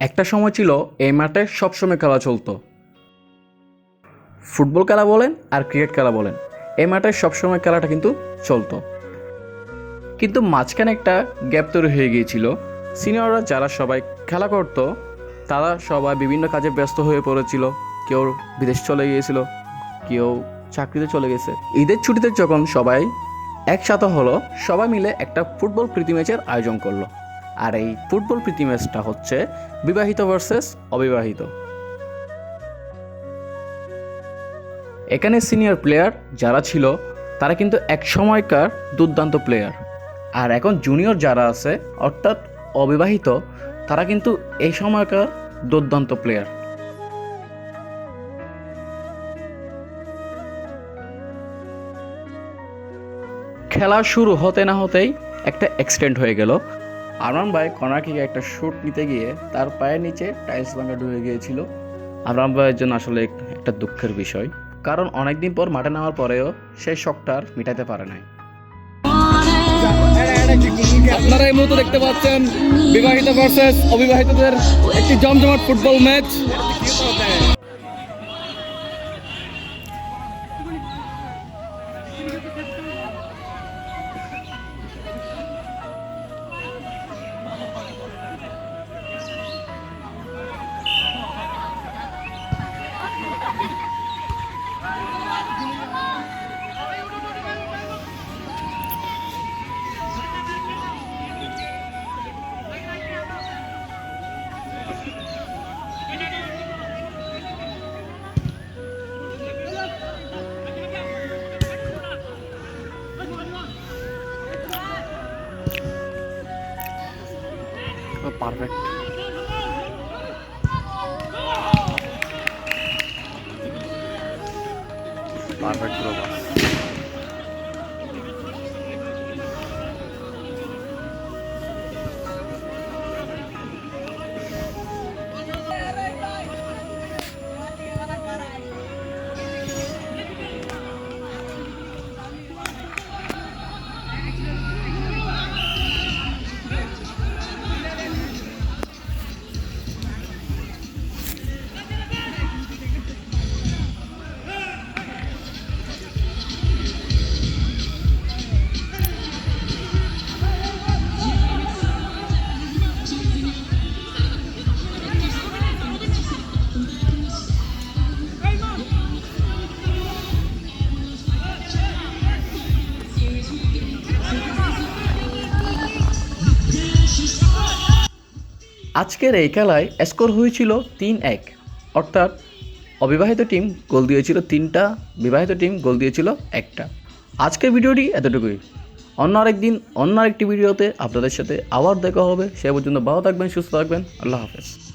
একটা সময় ছিল এই মাঠে সবসময় খেলা চলতো। ফুটবল খেলা বলেন আর ক্রিকেট খেলা বলেন, এই মাঠে সবসময় খেলাটা কিন্তু চলতো। কিন্তু মাঝখানে একটা গ্যাপ তৈরি হয়ে গিয়েছিল। সিনিয়ররা যারা সবাই খেলা করতো, তারা সবাই বিভিন্ন কাজে ব্যস্ত হয়ে পড়েছিল। কেউ বিদেশ চলে গিয়েছিল, কেউ চাকরিতে চলে গেছে। ঈদের ছুটিতে যখন সবাই একসাথে হলো, সবাই মিলে একটা ফুটবল প্রীতি ম্যাচের আয়োজন করল। আর এই ফুটবল প্রীতি ম্যাচটা হচ্ছে বিবাহিত ভার্সেস অবিবাহিত। এখানে সিনিয়র প্লেয়ার যারা ছিল, তারা কিন্তু এক সময়কার দুর্দান্ত প্লেয়ার আর এখন জুনিয়র যারা আছে, অর্থাৎ অবিবাহিত, তারা কিন্তু এই সময়কার দুর্দান্ত প্লেয়ার খেলা শুরু হতে না হতেই একটা অ্যাক্সিডেন্ট হয়ে গেল। আরমান ভাই কর্নার কিকে একটা শুট নিতে গিয়ে তার পায়ের নিচে টাইলস ভাঙা ঢুকে গিয়েছিল। আরমান ভাইয়ের জন্য আসলে একটা দুঃখের বিষয়, কারণ অনেকদিন পর মাঠে নামার পরেও সেই শখটা আর মিটাতে পারে নাই। আপনারা এই মুহূর্তে দেখতে পাচ্ছেন বিবাহিত ভার্সেস অবিবাহিতদের একটি জমজমাট football match perfect perfect perfect throw আজকের এই খেলায় স্কোর হয়েছিল তিন এক। অর্থাৎ অবিবাহিত টিম গোল দিয়েছিল তিনটা, বিবাহিত টিম গোল দিয়েছিল একটা। আজকের ভিডিওটি এতটুকুই। অন্য আরেকদিন, অন্য আরেকটি ভিডিওতে আপনাদের সাথে আবার দেখা হবে। সে পর্যন্ত ভালো থাকবেন, সুস্থ থাকবেন। আল্লাহ হাফেজ।